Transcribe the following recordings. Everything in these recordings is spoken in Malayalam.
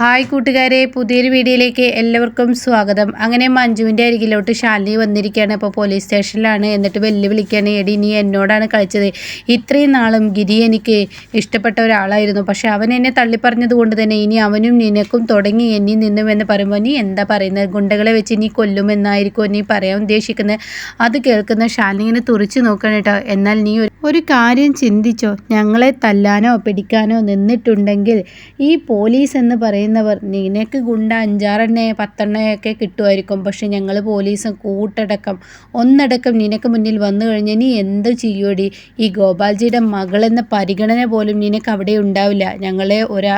ഹായ് കൂട്ടുകാരെ പുതിയൊരു വീഡിയോയിലേക്ക് എല്ലാവർക്കും സ്വാഗതം. അങ്ങനെ മഞ്ജുവിന്റെ അരികിലോട്ട് ശാലിനി വന്നിരിക്കുകയാണ്. ഇപ്പോൾ പോലീസ് സ്റ്റേഷനിലാണ് എന്നിട്ട് വെല്ലുവിളിക്കുകയാണ് എടി നീ എന്നോടാണ് കളിച്ചത്? ഇത്രയും നാളും ഗിരി എനിക്ക് ഇഷ്ടപ്പെട്ട ഒരാളായിരുന്നു. പക്ഷെ അവൻ എന്നെ തള്ളിപ്പറഞ്ഞത് കൊണ്ട് തന്നെ ഇനി അവനും നിനക്കും തുടങ്ങി എന്നിൽ നിന്നും എന്ന് പറയുമ്പോൾ നീ എന്താ പറയുന്നത്? ഗുണ്ടകളെ വെച്ച് നീ കൊല്ലുമെന്നായിരിക്കും നീ പറയാൻ ഉദ്ദേശിക്കുന്നത് അത് കേൾക്കുന്ന ശാലിനി ഇങ്ങനെ തുറിച്ച് നോക്കണം കേട്ടോ. എന്നാൽ നീ ഒരു കാര്യം ചിന്തിച്ചോ? ഞങ്ങളെ തല്ലാനോ പിടിക്കാനോ നിന്നിട്ടുണ്ടെങ്കിൽ ഈ പോലീസ് എന്ന് പറയുന്നവർ നിനക്ക് ഗുണ്ട അഞ്ചാറെണ്ണ പത്തെണ്ണയൊക്കെ കിട്ടുമായിരിക്കും. പക്ഷെ ഞങ്ങൾ പോലീസ് കൂട്ടടക്കം ഒന്നടക്കം നിനക്ക് മുന്നിൽ വന്നു കഴിഞ്ഞാൽ നീ എന്ത് ചെയ്യോടി ഈ ഗോപാൽജിയുടെ മകളെന്ന പരിഗണന പോലും നിനക്ക് അവിടെ ഉണ്ടാവില്ല. ഞങ്ങളെ ഒരാ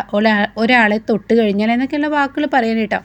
ഒരാളെ തൊട്ട് കഴിഞ്ഞാൽ എന്നൊക്കെയുള്ള വാക്കുകൾ പറയാൻ കേട്ടോ.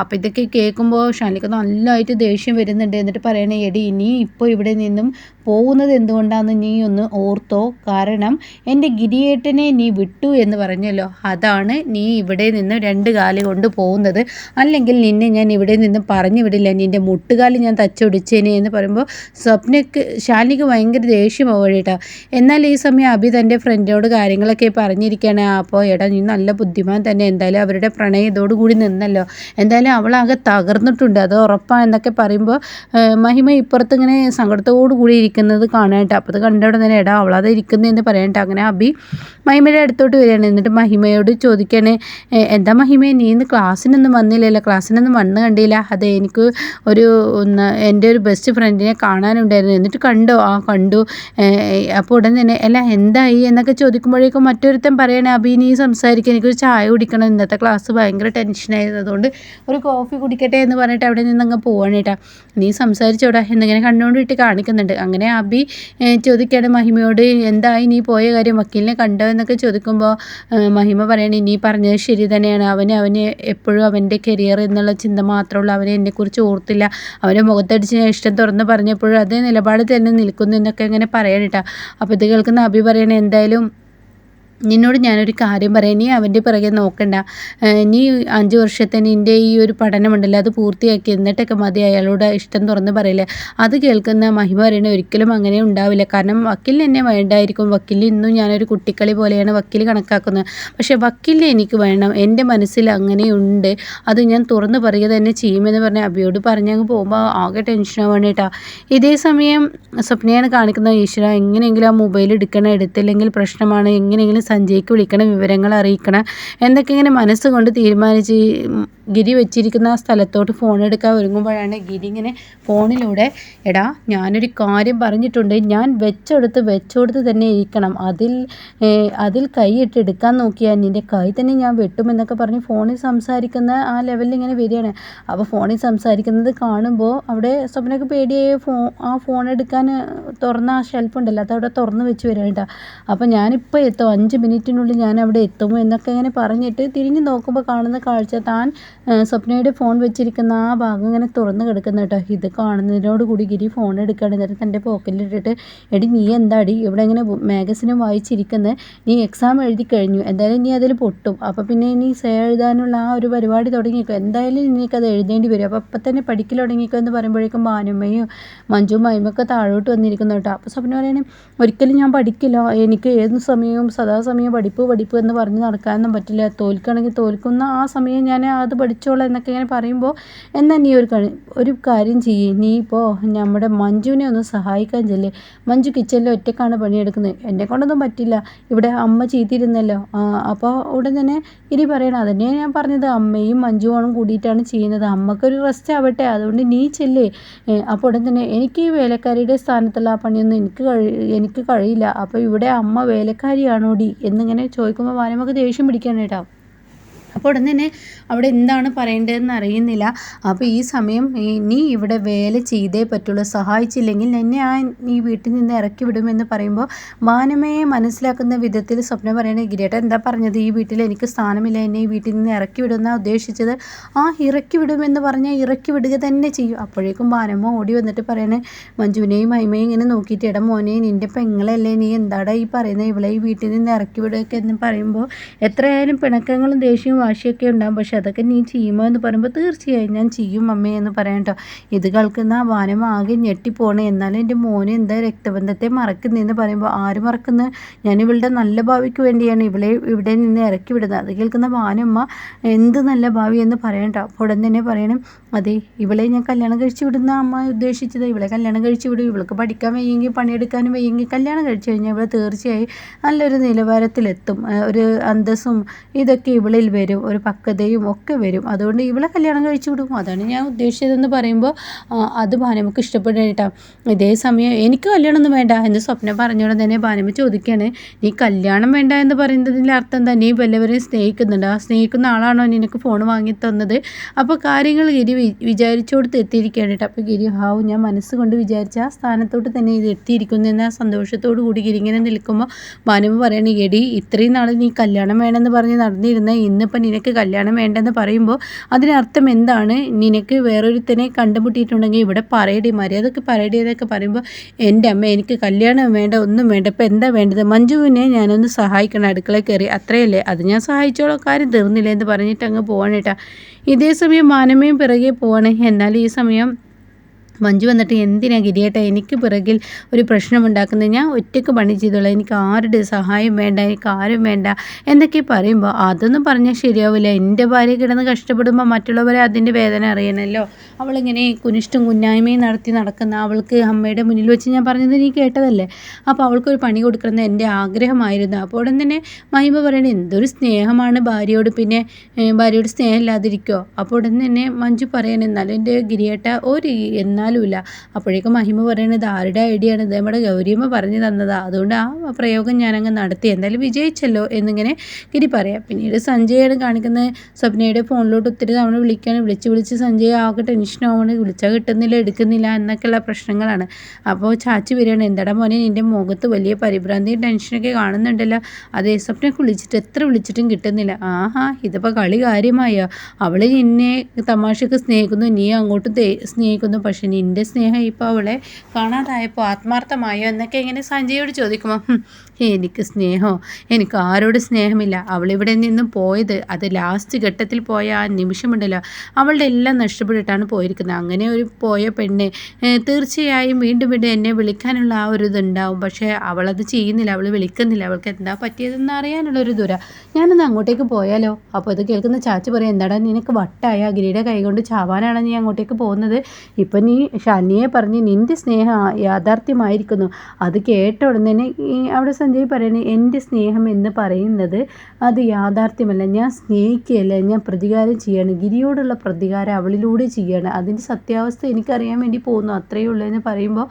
അപ്പോൾ ഇതൊക്കെ കേൾക്കുമ്പോൾ ഷാനിക്ക് നല്ലതായിട്ട് ദേഷ്യം വരുന്നുണ്ട്. എന്നിട്ട് പറയണേ എടി ഇനി ഇപ്പോൾ ഇവിടെ നിന്നും പോകുന്നത് എന്തുകൊണ്ടാണെന്ന് നീ ഒന്ന് ഓർത്തോ. കാരണം എന്റെ ഗിരിയേട്ടനെ നീ വിട്ടു എന്ന് പറഞ്ഞല്ലോ. അതാണ് നീ ഇവിടെ നിന്ന് രണ്ട് കാൽ കൊണ്ട് പോകുന്നത്. അല്ലെങ്കിൽ നിന്നെ ഞാൻ ഇവിടെ നിന്ന് പറഞ്ഞു വിടില്ല. നിന്റെ മുട്ടുകാൽ ഞാൻ തച്ചൊടിച്ചേനെ എന്ന് പറയുമ്പോൾ സ്വപ്നക്ക് ശാലിനിക്ക് ഭയങ്കര ദേഷ്യമാവും കേട്ടോ. എന്നാൽ ഈ സമയം അഭി തന്റെ ഫ്രണ്ടിനോട് കാര്യങ്ങളൊക്കെ പറഞ്ഞിരിക്കുകയാണ്. അപ്പോൾ ഏടാ നീ നല്ല ബുദ്ധിമാൻ തന്നെ. എന്തായാലും അവരുടെ പ്രണയത്തോടു കൂടി നിന്നല്ലോ. എന്തായാലും അവളാകെ തകർന്നിട്ടുണ്ട്. അത് ഉറപ്പാണെന്നൊക്കെ പറയുമ്പോൾ മഹിമ ഇപ്പുറത്ത് ഇങ്ങനെ സങ്കടത്തോടു കൂടി ഇരിക്കുന്നത് കാണാനായിട്ട്. അപ്പോൾ അത് കണ്ടവിടെ തന്നെ എടാ അവളത് ഇരിക്കുന്നതെന്ന് പറയാനായിട്ട് അങ്ങനെ അബി മഹിമയുടെ അടുത്തോട്ട് വരികയാണ്. എന്നിട്ട് മഹിമയോട് ചോദിക്കുകയാണ് എന്താ മഹിമ നീ ഇന്ന് ക്ലാസ്സിനൊന്നും വന്നില്ലല്ലോ? ക്ലാസ്സിനൊന്നും വന്ന് കണ്ടില്ല? അതെ എനിക്ക് ഒരു എന്റെ ഒരു ബെസ്റ്റ് ഫ്രണ്ടിനെ കാണാനുണ്ടായിരുന്നു. എന്നിട്ട് കണ്ടോ? ആ കണ്ടു. അപ്പോൾ ഉടൻ തന്നെ അല്ല എന്തായി? എന്നൊക്കെ ചോദിക്കുമ്പോഴേക്കും മറ്റൊരുത്തൻ പറയണേ അബി നീ സംസാരിക്കാൻ എനിക്കൊരു ചായ കുടിക്കണം. ഇന്നത്തെ ക്ലാസ് ഭയങ്കര ടെൻഷനായിരുന്നു അതുകൊണ്ട് ഒരു കോഫി കുടിക്കട്ടെ എന്ന് പറഞ്ഞിട്ട് അവിടെ നിന്ന് അങ്ങ് പോവാണ് കേട്ടാ. നീ സംസാരിച്ചോടാ. എന്നിങ്ങനെ കണ്ടുകൊണ്ടിട്ട് കാണിക്കുന്നുണ്ട്. അങ്ങനെ അബി ചോദിക്കുകയാണ് മഹിമയോട് എന്തായി നീ പോയ കാര്യം വക്കീലിനെ കണ്ടോ? എന്നൊക്കെ ചോദിക്കുമ്പോൾ മഹിമ പറയണേ നീ പറഞ്ഞത് ശരി തന്നെയാണ്. അവന് അവന് എപ്പോഴും അവന്റെ കരിയർ എന്നുള്ള ചിന്ത മാത്രമുള്ളൂ അവനെ എന്നെക്കുറിച്ച് ഓർത്തില്ല. അവന്റെ മുഖത്തടിച്ച് ഇഷ്ടം തുറന്ന് പറഞ്ഞപ്പോഴും അതേ നിലപാട് തന്നെ നിൽക്കുന്നു എന്നൊക്കെ ഇങ്ങനെ പറയണേട്ടാ അപ്പോൾ ഇത് കേൾക്കുന്ന അഭി പറയണേ എന്തായാലും നിന്നോട് ഞാനൊരു കാര്യം പറയാം. നീ അവന്റെ പിറകെ നോക്കണ്ട. നീ അഞ്ച് വർഷത്തെ നിന്റെ ഈ ഒരു പഠനമുണ്ടല്ലോ അത് പൂർത്തിയാക്കി എന്നിട്ടൊക്കെ മതി. അയാളോട് ഇഷ്ടം തുറന്ന് പറയില്ലേ. അത് കേൾക്കുന്ന മഹിമ പറയണ ഒരിക്കലും അങ്ങനെ ഉണ്ടാവില്ല. കാരണം വക്കീലിന് എന്നെ വേണ്ടായിരിക്കും. വക്കീലിൽ ഇന്നും ഞാനൊരു കുട്ടിക്കളി പോലെയാണ് വക്കീൽ കണക്കാക്കുന്നത്. പക്ഷേ വക്കീലിനെ എനിക്ക് വേണം. എന്റെ മനസ്സിൽ അങ്ങനെയുണ്ട് അത് ഞാൻ തുറന്ന് പറയുക തന്നെ ചെയ്യുമെന്ന് പറഞ്ഞ അബിയോട് പറഞ്ഞങ്ങ് പോകുമ്പോൾ ആകെ ടെൻഷനാവാണ് കേട്ടോ. ഇതേ സമയം സ്വപ്നയാണ് കാണിക്കുന്ന ഈശ്വര. എങ്ങനെയെങ്കിലും ആ മൊബൈൽ എടുക്കണം എടുത്തില്ലെങ്കിൽ പ്രശ്നമാണ്. എങ്ങനെയെങ്കിലും സഞ്ജയ്ക്ക് വിളിക്കണം വിവരങ്ങൾ അറിയിക്കണം എന്നൊക്കെ ഇങ്ങനെ മനസ്സുകൊണ്ട് തീരുമാനിച്ച് ഗിരി വെച്ചിരിക്കുന്ന ആ സ്ഥലത്തോട്ട് ഫോൺ എടുക്കാൻ ഒരുങ്ങുമ്പോഴാണ് ഗിരി ഇങ്ങനെ ഫോണിലൂടെ എടാ ഞാനൊരു കാര്യം പറഞ്ഞിട്ടുണ്ട്. ഞാൻ വെച്ചെടുത്ത് വെച്ചെടുത്ത് തന്നെ ഇരിക്കണം. അതിൽ അതിൽ കൈയിട്ട് എടുക്കാൻ നോക്കിയാൽ നിന്റെ കൈ തന്നെ ഞാൻ വെട്ടുമെന്നൊക്കെ പറഞ്ഞ് ഫോണിൽ സംസാരിക്കുന്ന ആ ലെവലിൽ ഇങ്ങനെ വരികയാണ്. അപ്പോൾ ഫോണിൽ സംസാരിക്കുന്നത് കാണുമ്പോൾ അവിടെ സ്വപ്നക്ക് പേടിയായ ഫോ ആ ഫോൺ എടുക്കാൻ തുറന്ന ആ ഷെൽഫ് ഉണ്ടല്ലോ. അതവിടെ തുറന്ന് വെച്ച് വരികയാണ് അപ്പോൾ ഞാനിപ്പോൾ എത്തും അഞ്ച് മിനിറ്റിനുള്ളിൽ ഞാൻ അവിടെ എത്തുമോ എന്നൊക്കെ ഇങ്ങനെ പറഞ്ഞിട്ട് തിരിഞ്ഞ് നോക്കുമ്പോൾ കാണുന്ന കാഴ്ച താൻ സ്വപ്നയുടെ ഫോൺ വെച്ചിരിക്കുന്ന ആ ഭാഗം ഇങ്ങനെ തുറന്ന് കിടക്കുന്ന കേട്ടോ. ഇത് കാണുന്നതിനോട് കൂടി ഗിരി ഫോൺ എടുക്കുകയാണ്. എന്നിട്ട് തന്റെ പോക്കറ്റിലിട്ടിട്ട് എടി നീ എന്താടി ഇവിടെ ഇങ്ങനെ മാഗസിനും വായിച്ചിരിക്കുന്നത് നീ എക്സാം എഴുതി കഴിഞ്ഞു. എന്തായാലും നീ അതിൽ പൊട്ടും. അപ്പോൾ പിന്നെ നീ സേ എഴുതാനുള്ള ആ ഒരു പരിപാടി തുടങ്ങിക്കോ. എന്തായാലും അത് എഴുതേണ്ടി വരും. അപ്പോൾ അപ്പം തന്നെ പഠിക്കൽ തുടങ്ങിക്കോ എന്ന് പറയുമ്പോഴേക്കും ഭാനുമ്മയും മഞ്ജു മൈമൊക്കെ താഴോട്ട് വന്നിരിക്കുന്നു കേട്ടോ. അപ്പോൾ സ്വപ്ന പറയണേ ഒരിക്കലും ഞാൻ പഠിക്കില്ല. എനിക്ക് ഏത് സമയവും സദാസമയം പഠിപ്പ് പഠിപ്പ് എന്ന് പറഞ്ഞ് നടക്കാനൊന്നും പറ്റില്ല. തോൽക്കുകയാണെങ്കിൽ തോൽക്കുന്ന ആ സമയം ഞാൻ അത് പഠിച്ചോളാം എന്നൊക്കെ ഇങ്ങനെ പറയുമ്പോൾ എന്നാൽ നീ ഒരു ഒരു കാര്യം ചെയ്യേ. നീ ഇപ്പോൾ നമ്മുടെ മഞ്ജുവിനെ ഒന്ന് സഹായിക്കാൻ ചെല്ലേ. മഞ്ജു കിച്ചണിൽ ഒറ്റക്കാണ് പണിയെടുക്കുന്നത്. എന്നെ കൊണ്ടൊന്നും പറ്റില്ല. ഇവിടെ അമ്മ ചെയ്തിരുന്നല്ലോ അപ്പോൾ ഉടൻ തന്നെ ഇനി പറയണം. അതന്നെ ഞാൻ പറഞ്ഞത്. അമ്മയും മഞ്ജുവാണും കൂടിയിട്ടാണ് ചെയ്യുന്നത്. അമ്മക്കൊരു റെസ്റ്റ് ആവട്ടെ. അതുകൊണ്ട് നീ ചെല്ലേ. അപ്പോൾ ഉടൻ തന്നെ എനിക്ക് ഈ വേലക്കാരിയുടെ സ്ഥാനത്തുള്ള ആ പണിയൊന്നും എനിക്ക് കഴി എനിക്ക് കഴിയില്ല. അപ്പോൾ ഇവിടെ അമ്മ വേലക്കാരിയാണോടി? എന്നിങ്ങനെ ചോദിക്കുമ്പോൾ വാനമ്മക്ക് ദേഷ്യം പിടിക്കാണ് കേട്ടോ. അപ്പോൾ ഉടൻ തന്നെ അവിടെ എന്താണ് പറയേണ്ടതെന്ന് അറിയുന്നില്ല. അപ്പോൾ ഈ സമയം ഇനി ഇവിടെ വേല ചെയ്തേ പറ്റുള്ളൂ. സഹായിച്ചില്ലെങ്കിൽ എന്നെ ആ നീ വീട്ടിൽ നിന്ന് ഇറക്കി വിടുമെന്ന് പറയുമ്പോൾ മാനമയെ മനസ്സിലാക്കുന്ന വിധത്തിൽ സ്വപ്നം പറയണ ഗിരിയേട്ടൻ എന്താ പറഞ്ഞത്? ഈ വീട്ടിൽ എനിക്ക് സ്ഥാനമില്ല. എന്നെ ഈ വീട്ടിൽ നിന്ന് ഇറക്കി വിടുമെന്നാണ് ഉദ്ദേശിച്ചത്. ആ ഇറക്കി വിടുമെന്ന് പറഞ്ഞാൽ ഇറക്കി വിടുക തന്നെ ചെയ്യും. അപ്പോഴേക്കും മാനമ്മ ഓടി വന്നിട്ട് പറയണേ മഞ്ജുവിനെയും മൈമയും ഇങ്ങനെ നോക്കിയിട്ട് ഇടം മോനെ നിന്റെ പെങ്ങളല്ലേ? നീ എന്താടാ ഈ പറയുന്നത്? ഇവളെ ഈ വീട്ടിൽ നിന്ന് ഇറക്കി വിടുക എന്ന് പറയുമ്പോൾ എത്രയായാലും പിണക്കങ്ങളും ദേഷ്യവും വാശിയൊക്കെ ഉണ്ടാകും പക്ഷെ അതൊക്കെ നീ ചെയ്യുമോ എന്ന് പറയുമ്പോൾ തീർച്ചയായും ഞാൻ ചെയ്യും അമ്മേ എന്ന് പറയാം കേട്ടോ ഇത് കേൾക്കുന്ന ആ വാനം ആകെ ഞെട്ടിപ്പോണേ. എന്നാലും എന്റെ മോനെ എന്താ രക്തബന്ധത്തെ മറക്കുന്നതെന്ന് പറയുമ്പോൾ ആര് മറക്കുന്നു? ഞാൻ ഇവളുടെ നല്ല ഭാവിക്ക് വേണ്ടിയാണ് ഇവളെ ഇവിടെ നിന്ന് ഇറക്കി വിടുന്നത്. അത് കേൾക്കുന്ന വാനമ്മ എന്ത് നല്ല ഭാവി എന്ന് പറയണ്ട അപ്പോൾ ഉടൻ തന്നെ പറയണം അതെ ഇവളെ ഞാൻ കല്യാണം കഴിച്ചു വിടുന്ന അമ്മ ഉദ്ദേശിച്ചത്. ഇവളെ കല്യാണം കഴിച്ചു വിടും. ഇവൾക്ക് പഠിക്കാൻ വയ്യെങ്കിൽ പണിയെടുക്കാനും വയ്യെങ്കിൽ കല്യാണം കഴിച്ചു കഴിഞ്ഞാൽ ഇവളെ തീർച്ചയായും നല്ലൊരു നിലവാരത്തിലെത്തും. ഒരു അന്തസ്സും ഇതൊക്കെ ഇവളിൽ വരും. ഒരു പക്വതയും ഒക്കെ വരും. അതുകൊണ്ട് ഇവളെ കല്യാണം കഴിച്ചു വിടും. അതാണ് ഞാൻ ഉദ്ദേശിച്ചതെന്ന് പറയുമ്പോൾ അത് ഭാനമ്മക്ക് ഇഷ്ടപ്പെട്ടാ ഇതേ സമയം എനിക്ക് കല്യാണമൊന്നും വേണ്ട എന്ന് സ്വപ്നം പറഞ്ഞോടെ തന്നെ ഭാനമ്മ ചോദിക്കുകയാണ്. നീ കല്യാണം വേണ്ട എന്ന് പറയുന്നതിന്റെ അർത്ഥം തന്നെ നീ വല്ലവരെയും സ്നേഹിക്കുന്നുണ്ട്? ആ സ്നേഹിക്കുന്ന ആളാണോ നിനക്ക് ഫോൺ വാങ്ങി തന്നത്? അപ്പോൾ കാര്യങ്ങൾ ഗിരി വിചാരിച്ചോടത്ത് എത്തിയിരിക്കുകയാണ് കേട്ടോ. അപ്പോൾ ഗിരി ഹാവും ഞാൻ മനസ്സുകൊണ്ട് വിചാരിച്ച ആ സ്ഥാനത്തോട്ട് തന്നെ ഇത് എത്തിയിരിക്കുന്നു എന്ന സന്തോഷത്തോടു കൂടി ഗിരി ഇങ്ങനെ നിൽക്കുമ്പോൾ ഭാനുമ പറയണ എടി ഇത്രയും നാൾ നീ കല്യാണം വേണമെന്ന് പറഞ്ഞ് നടന്നിരുന്ന ഇന്നിപ്പോൾ നിനക്ക് കല്യാണം വേണ്ടെന്ന് പറയുമ്പോൾ അതിനർത്ഥം എന്താണ്? നിനക്ക് വേറൊരുത്തനെ കണ്ടുമുട്ടിയിട്ടുണ്ടെങ്കിൽ ഇവിടെ പറയടി മര്യാദയ്ക്ക് പറയടി എന്നൊക്കെ പറയുമ്പോൾ എന്റെ അമ്മ എനിക്ക് കല്യാണം വേണ്ട ഒന്നും വേണ്ട ഇപ്പം എന്താ വേണ്ടത്? മഞ്ജുവിനെ ഞാനൊന്ന് സഹായിക്കണം അടുക്കളയിൽ കയറി. അത്രയല്ലേ? അത് ഞാൻ സഹായിച്ചോളാം കാര്യം തീർന്നില്ല എന്ന് പറഞ്ഞിട്ട് അങ്ങ് പോകണേട്ടാ ഇതേ സമയം മാനമയും പിറകെ പോവാണ്. എന്നാൽ ഈ സമയം മഞ്ജു വന്നിട്ട് എന്തിനാ ഗിരിയേട്ട എനിക്ക് പിറകിൽ ഒരു പ്രശ്നമുണ്ടാക്കുന്നത് ഞാൻ ഒറ്റയ്ക്ക് പണി ചെയ്തോളാം. എനിക്ക് ആരുടെ സഹായം വേണ്ട എനിക്ക് ആരും വേണ്ട എന്നൊക്കെ പറയുമ്പോൾ അതൊന്നും പറഞ്ഞാൽ ശരിയാവില്ല. എന്റെ ഭാര്യ കിടന്ന് കഷ്ടപ്പെടുമ്പോൾ മറ്റുള്ളവരെ അതിന്റെ വേദന അറിയണമല്ലോ അവളിങ്ങനെ കുനിഷ്ടം കുഞ്ഞായ്മയും നടത്തി നടക്കുന്ന അവൾക്ക് അമ്മയുടെ മുന്നിൽ വെച്ച് ഞാൻ പറഞ്ഞത് നീ കേട്ടതല്ലേ? അപ്പോൾ അവൾക്കൊരു പണി കൊടുക്കണമെന്ന് എന്റെ ആഗ്രഹമായിരുന്നു. അപ്പോൾ ഉടൻ തന്നെ മഹിമ പറയണത് എന്തൊരു സ്നേഹമാണ് ഭാര്യയോട് പിന്നെ ഭാര്യയോട് സ്നേഹമില്ലാതിരിക്കോ? അപ്പോൾ ഉടൻ തന്നെ മഞ്ജു പറയണേ എന്നാലും എന്റെ ഗിരിയേട്ട ഒരു എന്നാലുമില്ല. അപ്പോഴേക്കും മഹിമ പറയണത് ആരുടെ ഐഡിയ ആണ്? ഇത് നമ്മുടെ ഗൗരിയമ്മ പറഞ്ഞു തന്നതാ. അതുകൊണ്ട് ആ പ്രയോഗം ഞാനങ്ങ് നടത്തി. എന്തായാലും വിജയിച്ചല്ലോ എന്നിങ്ങനെ ഗിരി പറയാം. പിന്നീട് സഞ്ജയാണ് കാണിക്കുന്നത് സ്വപ്നയുടെ ഫോണിലോട്ട് ഒത്തിരി തവണ വിളിക്കാൻ വിളിച്ച് വിളിച്ച് സഞ്ജയ് ആകെ ടെൻഷനാവാണ് വിളിച്ചാൽ കിട്ടുന്നില്ല എടുക്കുന്നില്ല എന്നൊക്കെയുള്ള പ്രശ്നങ്ങളാണ്. അപ്പോൾ ചാച്ചി വരികയാണ് എന്താടാ മോനെ നിന്റെ മുഖത്ത് വലിയ പരിഭ്രാന്തി ടെൻഷനൊക്കെ കാണുന്നുണ്ടല്ലോ. അതേ സ്വപ്നക്ക് വിളിച്ചിട്ട് എത്ര വിളിച്ചിട്ടും കിട്ടുന്നില്ല. ആഹാ ഇതിപ്പോൾ കളി കാര്യമായോ? അവൾ നിന്നെ തമാശക്ക് സ്നേഹിക്കുന്നു നീ അങ്ങോട്ട് സ്നേഹിക്കുന്നു. പക്ഷെ നിന്റെ സ്നേഹം ഇപ്പോൾ അവളെ കാണാതായപ്പോൾ ആത്മാർത്ഥമായോ? എന്നൊക്കെ എങ്ങനെ സഞ്ജയോട് ചോദിക്കുമോ എനിക്ക് സ്നേഹമോ എനിക്ക് ആരോട് സ്നേഹമില്ല. അവളിവിടെ നിന്നും പോയത് അത് ലാസ്റ്റ് ഘട്ടത്തിൽ പോയ ആ നിമിഷമുണ്ടല്ലോ. അവളുടെ എല്ലാം നഷ്ടപ്പെട്ടിട്ടാണ് പോയിരിക്കുന്നത്. അങ്ങനെ ഒരു പോയ പെണ്ണ് തീർച്ചയായും വീണ്ടും വീണ്ടും എന്നെ വിളിക്കാനുള്ള ആ ഒരു ഇതുണ്ടാവും. പക്ഷേ അവളത് ചെയ്യുന്നില്ല അവൾ വിളിക്കുന്നില്ല. അവൾക്ക് എന്താ പറ്റിയതെന്ന് അറിയാനുള്ള ഒരു ദൂര. ഞാനൊന്ന് അങ്ങോട്ടേക്ക് പോയാലോ? അപ്പോൾ അത് കേൾക്കുന്ന ചാച്ചി പറയും എന്താടാ നിനക്ക് വട്ടായ? ഗിരിയുടെ കൈ കൊണ്ട് ചാവാനാണ് നീ അങ്ങോട്ടേക്ക് പോകുന്നത്? ഇപ്പം നീ ഷാനിയെ പറഞ്ഞ് നിന്റെ സ്നേഹം യാഥാർത്ഥ്യമായിരിക്കുന്നു. അത് കേട്ട ഉടനെ തന്നെ അവിടെ സഞ്ജയ് പറയണേ എന്റെ സ്നേഹം എന്ന് പറയുന്നത് അത് യാഥാർത്ഥ്യമല്ല. ഞാൻ സ്നേഹിക്കുകയല്ല ഞാൻ പ്രതികാരം ചെയ്യാണ്. ഗിരിയോടുള്ള പ്രതികാരം അവളിലൂടെ ചെയ്യാണ്. അതിന്റെ സത്യാവസ്ഥ എനിക്കറിയാൻ വേണ്ടി പോകുന്നു. അത്രയേ ഉള്ളൂ എന്ന് പറയുമ്പോൾ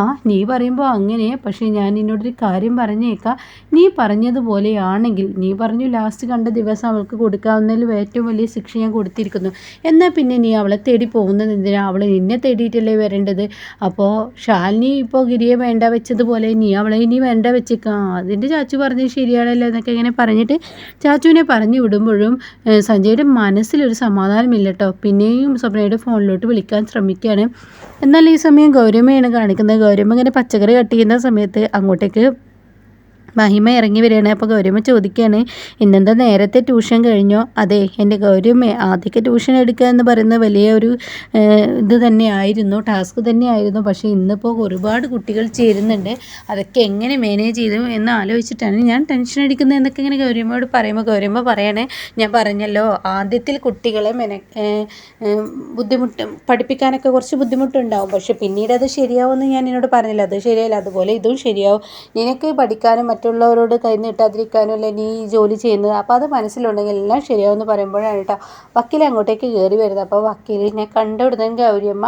ആ നീ പറയുമ്പോൾ അങ്ങനെ പക്ഷേ ഞാൻ നിന്നോടൊരു കാര്യം പറഞ്ഞേക്കാം. നീ പറഞ്ഞതുപോലെയാണെങ്കിൽ നീ പറഞ്ഞു ലാസ്റ്റ് കണ്ട ദിവസം അവൾക്ക് കൊടുക്കാവുന്നതിൽ ഏറ്റവും വലിയ ശിക്ഷ ഞാൻ കൊടുത്തിരിക്കുന്നു. എന്നാൽ പിന്നെ നീ അവളെ തേടി പോകുന്നത് എന്തിനാ? അവൾ നിന്നെ തേടിയിട്ടല്ലേ വരേണ്ടത്? അപ്പോൾ ഷാലിനി ഇപ്പോൾ ഗിരിയെ വേണ്ട വെച്ചതുപോലെ നീ അവളെ ഇനി വേണ്ട വെച്ചേക്കാം. അതിന്റെ ചാച്ചു പറഞ്ഞത് ശരിയാണല്ലോ എന്നൊക്കെ ഇങ്ങനെ പറഞ്ഞിട്ട് ചാച്ചുവിനെ പറഞ്ഞു വിടുമ്പോഴും സഞ്ജയുടെ മനസ്സിലൊരു സമാധാനമില്ല കേട്ടോ പിന്നെയും സ്വപ്നയുടെ ഫോണിലോട്ട് വിളിക്കാൻ ശ്രമിക്കുകയാണ്. എന്നാൽ ഈ സമയം ഗൗരമ്മയാണ് കാണിക്കുന്നത്. ഗൗരമ്മ ഇങ്ങനെ പച്ചക്കറി കട്ട് ചെയ്യുന്ന സമയത്ത് അങ്ങോട്ടേക്ക് മഹിമ ഇറങ്ങി വരികയാണ്. അപ്പോൾ ഗൗരിയമ്മ ചോദിക്കുകയാണ് ഇന്നെന്താ നേരത്തെ ട്യൂഷൻ കഴിഞ്ഞോ? അതെ എന്റെ ഗൗരിയമ്മ ആദ്യമൊക്കെ ട്യൂഷൻ എടുക്കുക എന്ന് പറയുന്നത് വലിയ ഒരു ഇത് തന്നെയായിരുന്നു ടാസ്ക് തന്നെയായിരുന്നു. പക്ഷേ ഇന്നിപ്പോൾ ഒരുപാട് കുട്ടികൾ ചേരുന്നുണ്ട്. അതൊക്കെ എങ്ങനെ മാനേജ് ചെയ്തു എന്ന് ആലോചിച്ചിട്ടാണ് ഞാൻ ടെൻഷൻ അടിക്കുന്നത് എന്നൊക്കെ ഇങ്ങനെ ഗൗരിയമ്മയോട് പറയുമ്പോൾ ഗൗരിയമ്മ പറയണേ ഞാൻ പറഞ്ഞല്ലോ ആദ്യത്തിൽ കുട്ടികളെ മെന ബുദ്ധിമുട്ട് പഠിപ്പിക്കാനൊക്കെ കുറച്ച് ബുദ്ധിമുട്ടുണ്ടാവും. പക്ഷേ പിന്നീട് അത് ശരിയാവുമെന്ന് ഞാൻ എന്നോട് പറഞ്ഞില്ല. അത് ശരിയല്ല അതുപോലെ ഇതും ശരിയാവും. നിനക്ക് പഠിക്കാനും മറ്റുള്ളവരോട് കൈ നീട്ടാതിരിക്കാനും അല്ലെ നീ ജോലി ചെയ്യുന്നത്? അപ്പോൾ അത് മനസ്സിലുണ്ടെങ്കിൽ എല്ലാം ശരിയാവുമെന്ന് പറയുമ്പോഴാണ് കേട്ടോ. വക്കീൽ അങ്ങോട്ടേക്ക് കയറി വരുന്നത്. അപ്പോൾ വക്കീലിനെ കണ്ടുവിടുന്ന ഗൗരിയമ്മ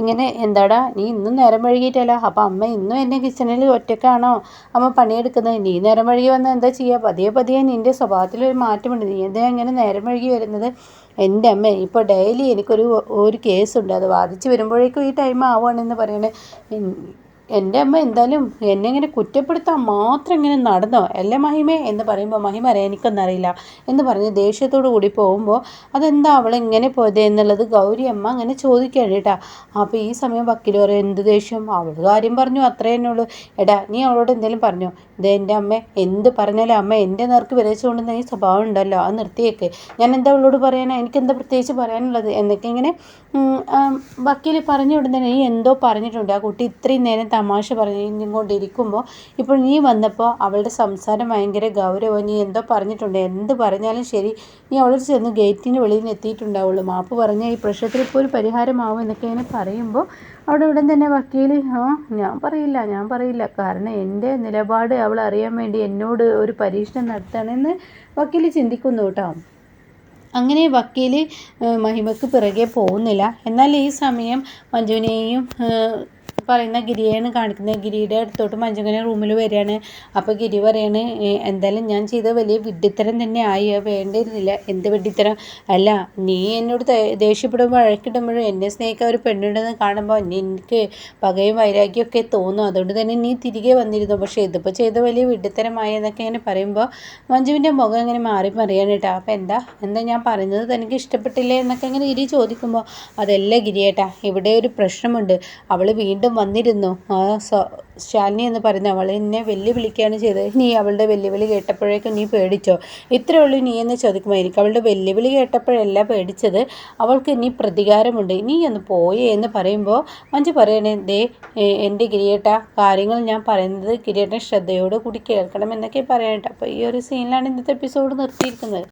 ഇങ്ങനെ എന്താടാ നീ ഇന്നും നേരം വഴുകിയിട്ടല്ലോ അപ്പോൾ അമ്മ ഇന്നും എന്റെ കിച്ചണിൽ ഒറ്റക്കാണോ അമ്മ പണിയെടുക്കുന്നത്? നീ നേരം വഴുകി വന്നാൽ എന്താ ചെയ്യുക പതിയെ പതിയെ നിന്റെ സ്വഭാവത്തിലൊരു മാറ്റമുണ്ട്. നീ എന്താ ഇങ്ങനെ നേരം വഴുകി വരുന്നത്? എന്റെ അമ്മ ഇപ്പോൾ ഡെയിലി എനിക്കൊരു ഒരു കേസുണ്ട്. അത് വാദിച്ച് വരുമ്പോഴേക്കും ഈ ടൈം ആവുകയാണെന്ന് പറയണേ. എന്റെ അമ്മ എന്തായാലും എന്നെ ഇങ്ങനെ കുറ്റപ്പെടുത്താൻ മാത്രം ഇങ്ങനെ നടന്നോ? അല്ലേ മഹിമേ? എന്ന് പറയുമ്പോൾ മഹിമ അറിയാം എനിക്കൊന്നറിയില്ല എന്ന് പറഞ്ഞ് ദേഷ്യത്തോടു കൂടി പോകുമ്പോൾ അതെന്താ അവൾ ഇങ്ങനെ പോയത്? എന്നുള്ളത് ഗൗരി അമ്മ അങ്ങനെ ചോദിക്കുകയാണ് കേട്ടാ. അപ്പോൾ ഈ സമയം വക്കീൽ പറയും എന്ത് ദേഷ്യം? അവൾ കാര്യം പറഞ്ഞു അത്രേ തന്നെ ഉള്ളൂ. എടാ നീ അവളോട് എന്തെങ്കിലും പറഞ്ഞോ? ഇത് എന്റെ അമ്മ എന്ത് പറഞ്ഞാലും അമ്മ എന്റെ നേർക്ക് വിരച്ചുകൊണ്ടുന്ന ഈ സ്വഭാവം ഉണ്ടല്ലോ അത് നിർത്തിയേക്ക്. ഞാൻ എന്താ അവളോട് പറയാനാ? എനിക്ക് എന്താ പ്രത്യേകിച്ച് പറയാനുള്ളത്? എന്നൊക്കെ ഇങ്ങനെ വക്കീൽ പറഞ്ഞു ഉടനെ നീ എന്തോ പറഞ്ഞിട്ടുണ്ട്. ആ കുട്ടി ഇത്രയും നേരം തമാശ പറഞ്ഞുകൊണ്ടിരിക്കുമ്പോൾ ഇപ്പോൾ നീ വന്നപ്പോൾ അവളുടെ സംസാരം ഭയങ്കര ഗൗരവം നീ എന്തോ പറഞ്ഞിട്ടുണ്ട്. എന്ത് പറഞ്ഞാലും ശരി നീ അവളോട് ചെന്ന് ഗേറ്റിന് വെളിയിൽ എത്തിയിട്ടുണ്ടാവുള്ളൂ. മാപ്പ് പറഞ്ഞാൽ ഈ പ്രശ്നത്തിൽ ഇപ്പോൾ ഒരു പരിഹാരമാവും എന്നൊക്കെ ഇങ്ങനെ പറയുമ്പോൾ അവിടെ ഉടൻ തന്നെ വക്കീൽ ആ ഞാൻ പറയില്ല ഞാൻ പറയില്ല. കാരണം എന്റെ നിലപാട് അവൾ അറിയാൻ വേണ്ടി എന്നോട് ഒരു പരീക്ഷണം നടത്തണമെന്ന് വക്കീൽ ചിന്തിക്കുന്നു കേട്ടോ. അങ്ങനെ വക്കീൽ മഹിമക്ക് പിറകെ പോകുന്നില്ല. എന്നാൽ ഈ സമയം മഞ്ജുവിനെയും പറയുന്ന ഗിരിയാണ് കാണിക്കുന്നത് ഗിരിയുടെ അടുത്തോട്ട് മഞ്ജുങ്ങനെ റൂമിൽ വരികയാണ്. അപ്പോൾ ഗിരി പറയാണ് എന്തായാലും ഞാൻ ചെയ്ത വലിയ വിഡ്ഢിത്തരം തന്നെ ആയി വേണ്ടിയിരുന്നില്ല. എന്ത് വിഡ്ഢിത്തരം? അല്ല നീ എന്നോട് ദേഷ്യപ്പെടുമ്പോൾ വഴക്കിടുമ്പോഴും എന്നെ സ്നേഹിക്കാൻ ഒരു പെണ്ണുണ്ടെന്ന് കാണുമ്പോൾ എനിക്ക് പകയും വൈരാഗ്യമൊക്കെ തോന്നും. അതുകൊണ്ട് തന്നെ നീ തിരികെ വന്നിരുന്നു. പക്ഷേ ഇതിപ്പോൾ ചെയ്ത വലിയ വിഡ്ഢിത്തരമായി എന്നൊക്കെ ഇങ്ങനെ പറയുമ്പോൾ മഞ്ജുവിന്റെ മുഖം ഇങ്ങനെ മാറി മറിയാണ് കേട്ടോ അപ്പോൾ എന്താ? എന്താ ഞാൻ പറയുന്നത് തനിക്ക് ഇഷ്ടപ്പെട്ടില്ലേ എന്നൊക്കെ ഇങ്ങനെ ഗിരി ചോദിക്കുമ്പോൾ അതല്ല ഗിരിയേട്ടാ ഇവിടെ ഒരു പ്രശ്നമുണ്ട്. അവൾ വീണ്ടും വന്നിരുന്നു. ആ ശാലിനി എന്ന് പറയുന്ന അവൾ എന്നെ വെല്ലുവിളിക്കുകയാണ് ചെയ്തത്. നീ അവളുടെ വെല്ലുവിളി കേട്ടപ്പോഴേക്കും നീ പേടിച്ചോ? ഇത്രേ ഉള്ളൂ നീ എന്ന് ചോദിക്കുമ്പോൾ അവളുടെ വെല്ലുവിളി കേട്ടപ്പോഴല്ല പേടിച്ചത്. അവൾക്ക് ഇനി പ്രതികാരമുണ്ട്. നീ ഒന്ന് പോയേ എന്ന് പറയുമ്പോൾ മഞ്ജു പറയണേ ദേ എന്റെ ഗിരിയേട്ട കാര്യങ്ങൾ ഞാൻ പറയുന്നത് ഗിരിയേട്ടൻ ശ്രദ്ധയോട് കൂടി കേൾക്കണം എന്നൊക്കെ പറയട്ടെ അപ്പോൾ ഈ ഒരു സീനിലാണ് ഇന്നത്തെ എപ്പിസോഡ് നിർത്തിയിരിക്കുന്നത്.